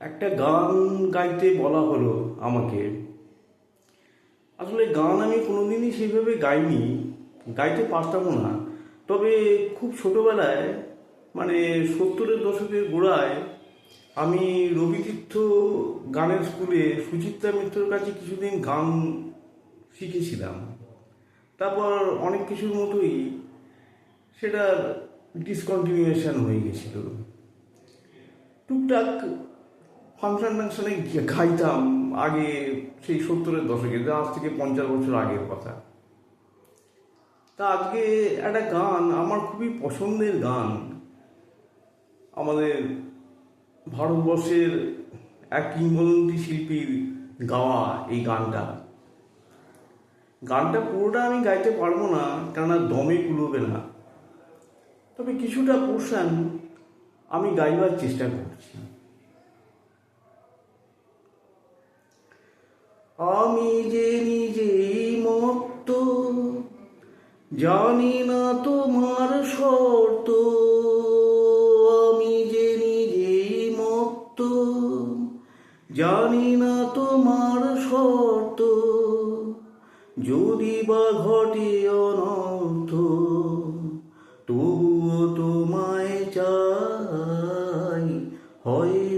একটা গান গাইতে বলা হলো আমাকে। আসলে গান আমি কোনোদিনই সেভাবে গাইনি, গাইতে পারতামও না। তবে খুব ছোটবেলায় মানে সত্তরের দশকের গোড়ায় আমি রবিতীর্থ গানের স্কুলে সুচিত্রা মিত্রর কাছে কিছুদিন গান শিখেছিলাম। তারপর অনেক কিছুর মতোই সেটা ডিসকন্টিনিউয়েশন হয়ে গেছিল। টুকটাক ফাংশন টাংশনে খাইতাম আগে সেই সত্তরের দশকে আজ থেকে পঞ্চাশ বছর আগের কথা। তা আজকে একটা গান, আমার খুবই পছন্দের গান। আমাদের ভারতবর্ষের এক কিংবদন্তি শিল্পীর গাওয়া এই গানটা। গানটা পুরোটা আমি গাইতে পারব না, কেননা দমে কুলোবে না। তবে কিছুটা পোর্শন আমি গাইবার চেষ্টা করছি। আমি যে নিজেই মত্ত, জানি না তোমার শর্ত। আমি যে নিজেই মত্ত, জানি না তোমার শর্ত। যদি বা ঘটে অনর্থ, তবুও তোমায় চাই হয়তো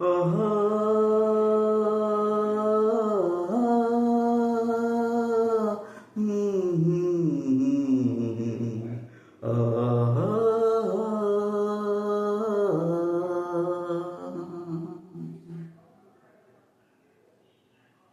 Uh huh.